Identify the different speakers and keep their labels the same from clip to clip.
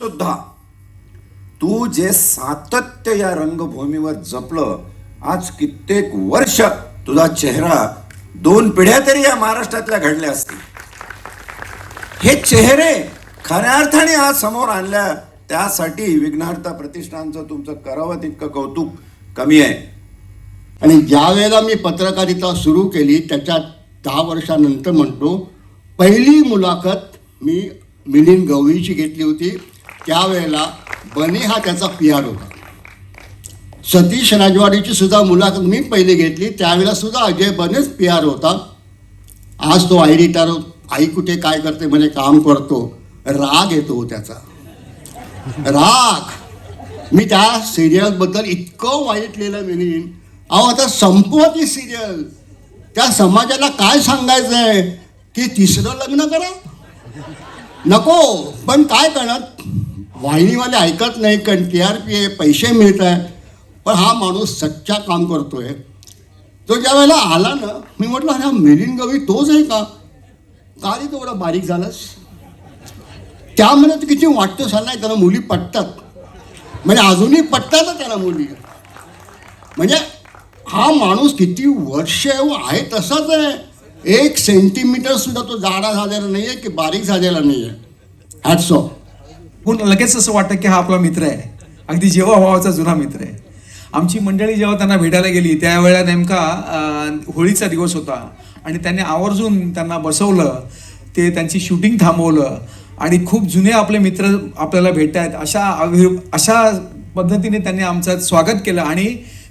Speaker 1: सुद्धा तू जे सातत्य या रंगभूमीवर जपलं आज कित्येक वर्ष तुझा चेहरा दोन पिढ्या तरी या महाराष्ट्रातल्या घडल्या असतील. हे चेहरे खऱ्या अर्थाने आज समोर आणल्या त्यासाठी विघ्नार्थ प्रतिष्ठानचं तुमचं करावं तितकं कौतुक कमी आहे.
Speaker 2: आणि ज्या वेळेला मी पत्रकारिता सुरू केली त्याच्या दहा वर्षानंतर म्हणतो पहिली मुलाखत मी मिलिंद गवळीची घेतली होती. त्यावेळेला बने हा त्याचा पी आर होता. सतीश राजवाडीची सुद्धा मुलाखत मी पहिले घेतली. त्यावेळेला सुद्धा अजय बनेच पी आर होता. आज तो आई रिटायर आई कुठे काय करते म्हणे काम करतो. राग येतो त्याचा. राग. मी त्या सिरियलबद्दल इतकं वाईट लिहिलं अहो आता संपवा ती सिरियल त्या समाजाला काय सांगायचं आहे की तिसरं लग्न करा. नको. पण काय करणार? वाहिनीवाले ऐकत नाही कारण टी आर पी आहे पैसे मिळत आहे. पण हा माणूस सच्चा काम करतो आहे तो ज्या वेळेला आला ना मी म्हटलं अरे हा मिलिंद गवी तोच आहे का? का रे तेवढा बारीक झालास? त्यामध्ये तर किती वाटतं सर नाही त्याला मुली पटतात. म्हणजे अजूनही पटतात त्याला मुली. म्हणजे हा माणूस किती वर्ष आहे तसाच आहे. एक सेंटीमीटर सुद्धा तो जाडा झालेला नाही आहे की बारीक झालेला नाही आहे हॅट्स ऑफ
Speaker 3: पण लगेच असं वाटतं की हा आपला मित्र आहे? अगदी जेव्हा भावाचा जुना मित्र आहे. आमची मंडळी जेव्हा त्यांना भेटायला गेली त्यावेळेला नेमका होळीचा दिवस होता. आणि त्यांनी आवर्जून त्यांना बसवलं ते त्यांची शूटिंग थांबवलं आणि खूप जुने आपले मित्र आपल्याला भेटत आहेत अशा अशा पद्धतीने त्यांनी आमचं स्वागत केलं आणि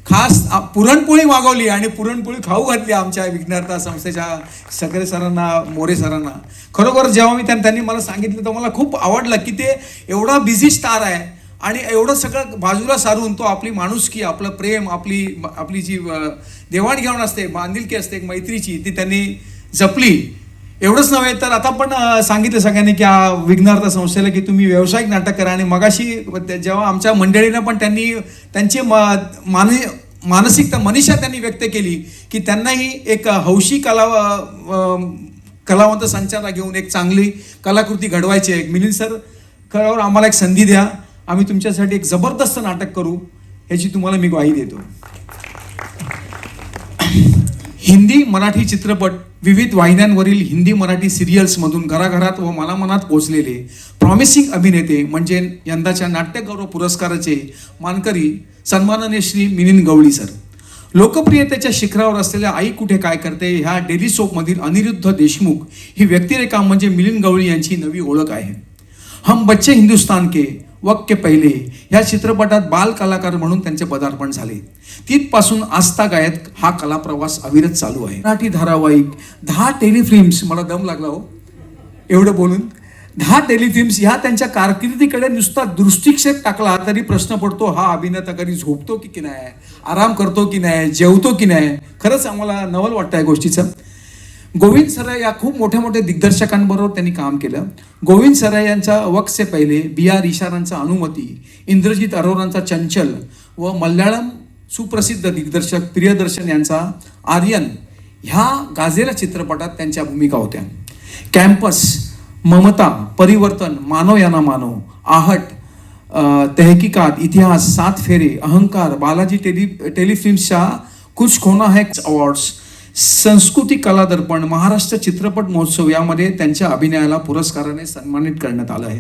Speaker 3: खास पुरणपोळी मागवली आणि पुरणपोळी खाऊ घातली आमच्या विघ्नार्था संस्थेच्या सकरे सरांना मोरे सरांना. खरोखर जेव्हा मी त्यां- त्यांनी मला सांगितलं तर मला खूप आवडलं की ते एवढा बिझी स्टार आहे आणि एवढं सगळं बाजूला सारून तो आपली माणुसकी आपलं प्रेम आपली आपली जी देवाणघेवाण असते बांधिलकी असते एक मैत्रीची ती त्यांनी जपली. एवढंच नव्हे तर आता पण सांगितलं सगळ्यांनी की आ, विघ्नार्थ संस्थेला की तुम्ही व्यावसायिक नाटक करा आणि मगाशी जेव्हा आमच्या मंडळीनं पण त्यांनी त्यांची म- मान मानसिकता मनीषा त्यांनी व्यक्त केली की त्यांनाही एक हौशी कला कलावंत संचारा घेऊन एक चांगली कलाकृती घडवायची आहे. मिलिंद सर खरावर आम्हाला एक संधी द्या. आम्ही तुमच्यासाठी एक जबरदस्त नाटक करू याची तुम्हाला मी ग्वाही देतो. हिंदी मराठी चित्रपट विविध वाहिन्यांवरील हिंदी मराठी सिरियल्समधून घराघरात व मनामनात पोहोचलेले प्रॉमिसिंग अभिनेते म्हणजे यंदाच्या नाट्यगौरव पुरस्काराचे मानकरी सन्माननीय श्री मिलिंद गवळी सर. लोकप्रियतेच्या शिखरावर असलेल्या आई कुठे काय करते ह्या डेली सोपमधील अनिरुद्ध देशमुख ही व्यक्तिरेखा म्हणजे मिलिंद गवळी यांची नवी ओळख आहे. हम बच्चे हिंदुस्तान के वक्त पहिले. ह्या चित्रपटात बाल कलाकार म्हणून त्यांचे पदार्पण झाले. तिथपासून आस्था गायत हा कला प्रवास अविरत चालू आहे. मराठी धारावाहिक दहा टेलिफिल्म्स मला दम लागला हो. एवढं बोलून. दहा टेलिफिल्म्स ह्या त्यांच्या कारकिर्दीकडे नुसता दृष्टिक्षेप टाकला तरी प्रश्न पडतो हा अभिनेता कधी झोपतो की की नाही? आराम करतो की नाही? जेवतो की नाही? खरंच आम्हाला नवल वाटतं या गोष्टीचं. गोविंद सराय या खूप मोठ्या मोठ्या दिग्दर्शकांबरोबर त्यांनी काम केलं. गोविंद सराय यांचा वक्से पहिले बी आर इशारांचा अनुमती इंद्रजित अरोरांचा चंचल व मल्याळम सुप्रसिद्ध दिग्दर्शक प्रियदर्शन यांचा आर्यन ह्या गाजेला चित्रपटात त्यांच्या भूमिका होत्या. कॅम्पस ममता परिवर्तन मानव याना मानव आहट तहकीकात इतिहास सात फेरे अहंकार बालाजी टेली टेलिफिल्म्सच्या कुछ खोना है अवॉर्ड्स संस्कृती कला दर्पण महाराष्ट्र चित्रपट महोत्सव यामध्ये त्यांच्या अभिनयाला पुरस्काराने सन्मानित करण्यात आलं आहे.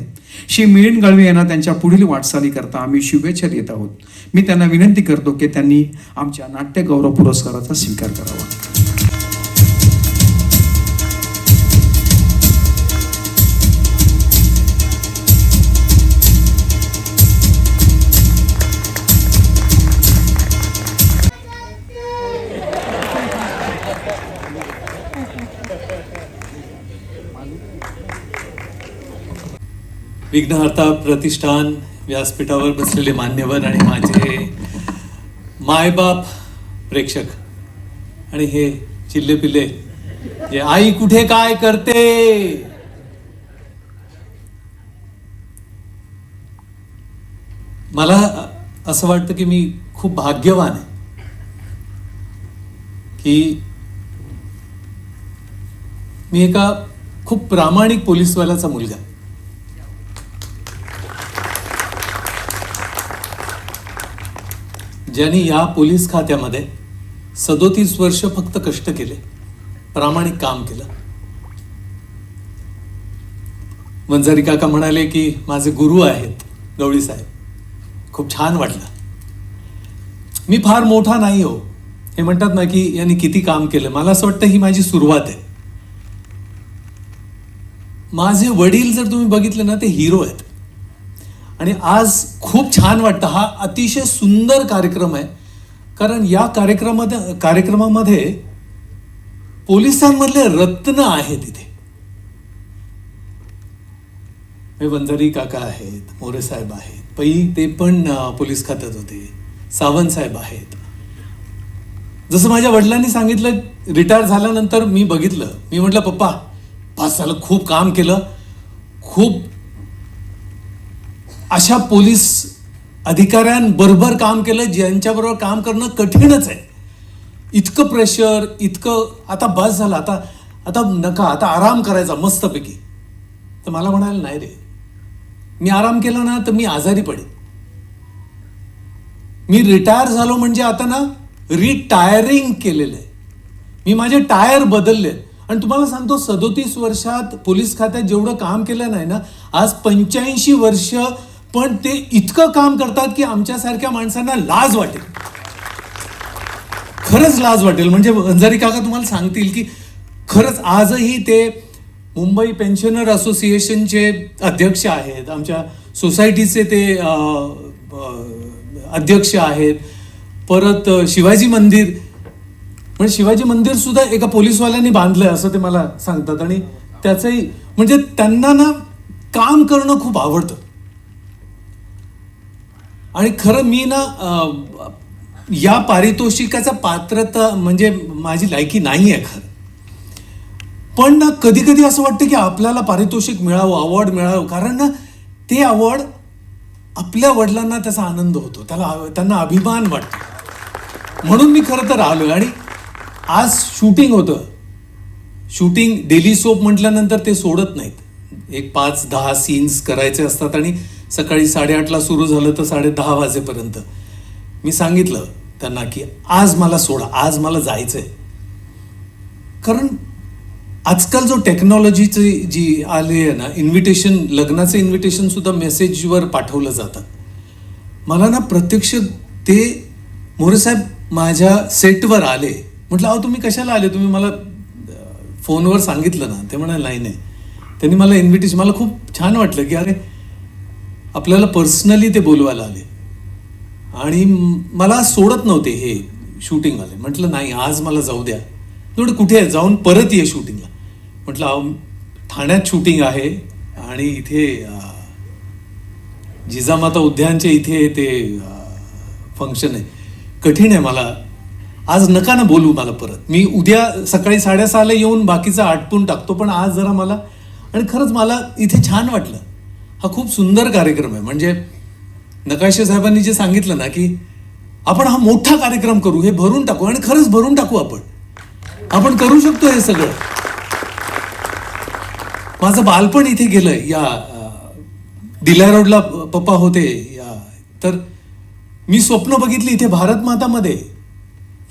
Speaker 3: श्री मिलिंद गळवे यांना त्यांच्या पुढील वाटचालीकरता आम्ही शुभेच्छा देत आहोत. मी त्यांना विनंती करतो की त्यांनी आमच्या नाट्य गौरव पुरस्काराचा स्वीकार करावा.
Speaker 4: विघ्नहर्ता प्रतिष्ठान व्यासपीठावर बसलेले मान्यवर आणि माझे मायबाप प्रेक्षक आणि हे चिल्ले पिल्ले जे आई कुठे काय करते? मला असं वाटतं की मी खूप भाग्यवान आहे की मी एका खूप प्रामाणिक पोलीसवाल्याचा मुलगा. ज्यांनी या पोलीस खात्यामध्ये सदोतीस वर्ष फक्त कष्ट केले प्रामाणिक काम केलं. वंजारी काका म्हणाले की माझे गुरु आहेत गवळी साहेब. खूप छान वाटलं. मी फार मोठा नाही हो. हे म्हणतात ना की यांनी किती काम केलं? मला असं वाटतं ही माझी सुरुवात आहे. माझे वडील जर तुम्ही बघितले ना ते हिरो आहेत. आणि आज खूप छान वाटतं. हा अतिशय सुंदर कार्यक्रम आहे. कारण या कार्यक्रमात कार्यक्रमामध्ये पोलिसांमधले रत्न आहेत इथे. वंजारी काका आहेत मोरे साहेब आहेत. पै ते पण पोलीस खात्यात होते. सावंत साहेब आहेत. जसं माझ्या वडिलांनी सांगितलं रिटायर झाल्यानंतर मी बघितलं. मी म्हटलं पप्पा पाच झालं खूप काम केलं. खूप अशा पोलीस अधिकाऱ्यांबरोबर काम केलं ज्यांच्याबरोबर काम करणं कठीणच आहे. इतकं प्रेशर इतकं आता बस झालं आता आता नका आता आराम करायचा मस्तपैकी. तर मला म्हणायला नाही रे मी आराम केला ना तर मी आजारी पडेल मी रिटायर झालो म्हणजे आता ना रिटायरिंग केलेलं आहे. मी माझे टायर बदलले आणि तुम्हाला सांगतो सदोतीस वर्षात पोलीस खात्यात जेवढं काम केलं नाही ना आज पंच्याऐंशी वर्ष पण ते इतकं काम करतात की आमच्यासारख्या माणसांना लाज वाटेल. खरंच लाज वाटेल. म्हणजे वंजारी काका तुम्हाला सांगतील की खरंच आजही ते मुंबई पेन्शनर असोसिएशनचे अध्यक्ष आहेत आमच्या सोसायटीचे ते अध्यक्ष आहेत. परत शिवाजी मंदिर म्हणजे शिवाजी मंदिर सुद्धा एका पोलीसवाल्यांनी बांधलंय असं ते मला सांगतात. आणि त्याचंही म्हणजे त्यांना ना काम करणं खूप आवडतं. आणि खरं मी ना या पारितोषिकाचा पात्रता म्हणजे माझी लायकी नाही आहे खरं. पण ना कधी कधी असं वाटतं की आपल्याला पारितोषिक मिळावं अवॉर्ड मिळावं. कारण ना ते अवॉर्ड आपल्या वडिलांना त्याचा आनंद होतो. त्याला त्यांना अभिमान वाटतो. म्हणून मी खरं तर आलो आणि आज शूटिंग होतं. शूटिंग डेली सोप म्हटल्यानंतर ते सोडत नाहीत. एक पाच दहा सीन्स करायचे असतात आणि सकाळी साडेआठला सुरू झालं तर साडे दहा वाजेपर्यंत. मी सांगितलं त्यांना की आज मला सोडा आज मला जायचं आहे कारण आजकाल जो टेक्नॉलॉजीची जी आली आहे ना इन्व्हिटेशन लग्नाचं इन्व्हिटेशनसुद्धा मेसेजवर पाठवलं जातं. मला ना प्रत्यक्ष ते मोरेसाहेब माझ्या सेटवर आले. म्हटलं अहो तुम्ही कशाला आले? तुम्ही मला फोनवर सांगितलं ना. ते म्हणाले नाही नाही. त्यांनी मला इन्व्हिटेशन मला खूप छान वाटलं की अरे आपल्याला पर्सनली ते बोलवायला आले. आणि मला सोडत नव्हते हे शूटिंग आले म्हटलं नाही आज मला जाऊ द्या. तेवढं कुठे आहे? जाऊन परत ये शूटिंगला. म्हटलं अहो ठाण्यात शूटिंग आहे आणि इथे जिजामाता उद्यानच्या इथे ते फंक्शन आहे. कठीण आहे मला आज नका ना बोलू मला परत. मी उद्या सकाळी साडेसहाला येऊन बाकीचं आटपून टाकतो पण आज जरा मला आणि खरंच मला इथे छान वाटलं. हा खूप सुंदर कार्यक्रम आहे. म्हणजे नकाशे साहेबांनी जे सांगितलं ना की आपण हा मोठा कार्यक्रम करू हे भरून टाकू आणि खरंच भरून टाकू आपण. आपण करू शकतो हे सगळं. माझं बालपण इथे गेलं या दिल्या रोडला पप्पा होते या. तर मी स्वप्न बघितली इथे भारत मातामध्ये.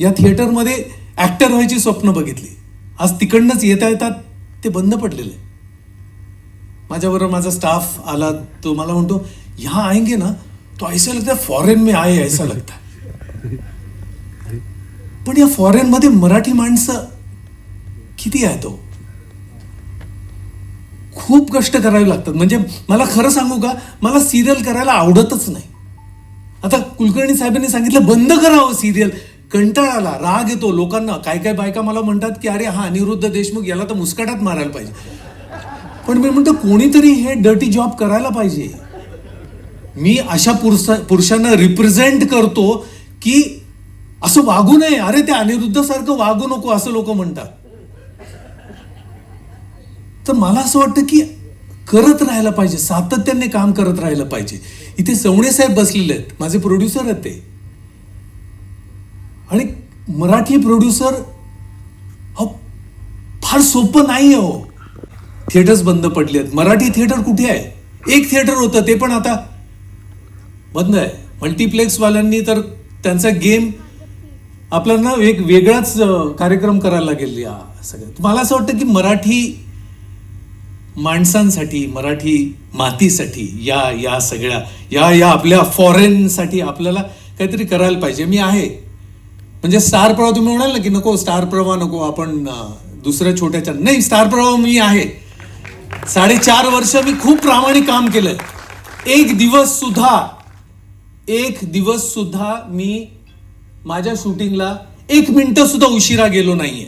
Speaker 4: या थिएटरमध्ये ऍक्टर व्हायची स्वप्न बघितली. आज तिकडनंच येता येतात ते बंद पडलेलं. आहे माझ्याबरोबर माझा स्टाफ आला तो मला म्हणतो यहाँ आएंगे ना तो ऐसा लगता है फॉरेन में आए ऐसा लगता है. पण या फॉरेन मध्ये मराठी माणसं किती आहे तो? खूप कष्ट करावे लागतात. म्हणजे मला खरं सांगू का मला सिरियल करायला आवडतच नाही. आता कुलकर्णी साहेबांनी सांगितलं बंद करावं सिरियल कंटाळाला राग येतो लोकांना. काय काय बायका मला म्हणतात की अरे हा अनिरुद्ध देशमुख याला तर मुस्काटात मारायला पाहिजे. पण मी म्हणतो कोणीतरी हे डर्टी जॉब करायला पाहिजे. मी अशा पुरुषा पुरुषांना रिप्रेझेंट करतो की असं वागू नये. अरे ते अनिरुद्ध सारखं वागू नको असं लोक म्हणतात. तर मला असं वाटतं की करत राहायला पाहिजे. सातत्याने काम करत राहायला पाहिजे. इथे सवणे साहेब बसलेले आहेत. माझे प्रोड्युसर आहेत ते. आणि मराठी प्रोड्युसर अहो फार सोपं नाही आहे हो थिएटर्स बंद पडले आहेत. मराठी थिएटर कुठे आहे? एक थिएटर होतं ते पण आता बंद आहे. मल्टिप्लेक्सवाल्यांनी तर त्यांचा गेम आपल्याला एक वेगळाच कार्यक्रम करायला लागेल या सगळ्यात मला असं वाटतं की मराठी माणसांसाठी मराठी मातीसाठी या या सगळ्या या या आपल्या फॉरेनसाठी आपल्याला काहीतरी करायला पाहिजे. मी आहे. म्हणजे स्टार प्रवाह तुम्ही म्हणाल ना की नको स्टार प्रवाह नको आपण दुसऱ्या छोट्याच्या नाही स्टार प्रवाह मी आहे. साडेचार वर्ष मी खूप प्रामाणिक काम केलंय. एक दिवस सुद्धा एक दिवस सुद्धा मी माझ्या शूटिंगला एक मिनिट सुद्धा उशिरा गेलो नाहीये.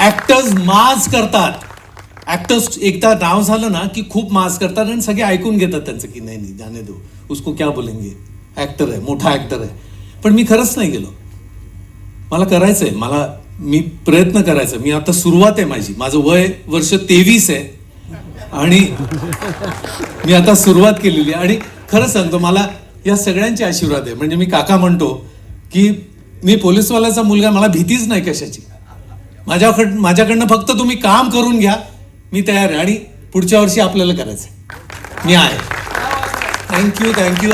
Speaker 4: ऍक्टर्स माज करतात. ऍक्टर्स एकदा नाव झालं ना की खूप माज करतात आणि सगळे ऐकून घेतात त्यांचं की नाही नाही जाने दो. उसको क्या बोलेंगे? ऍक्टर आहे मोठा ऍक्टर आहे. पण मी खरंच नाही गेलो. मला करायचं आहे मला मी प्रयत्न करायचा मी आता सुरुवात आहे माझी. माझं वय वर्ष तेवीस आहे. आणि मी आता सुरुवात केलेली आहे. आणि खरं सांगतो मला या सगळ्यांचे आशीर्वाद आहे. म्हणजे मी काका म्हणतो की मी पोलीसवाल्याचा मुलगा मला भीतीच नाही कशाची. माझ्याकड माझ्याकडनं फक्त तुम्ही काम करून घ्या. मी तयार आहे. आणि पुढच्या वर्षी आपल्याला करायचं आहे. मी आहे थँक्यू थँक्यू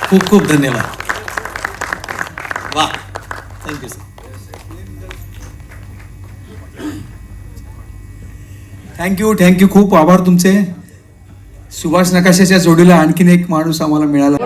Speaker 4: खूप खूप धन्यवाद. वा. थँक्यू सर
Speaker 3: थँक्यू थँक्यू खूप आभार तुमचे. सुभाष नकाशाच्या जोडीला आणखीन एक माणूस आम्हाला मिळाला.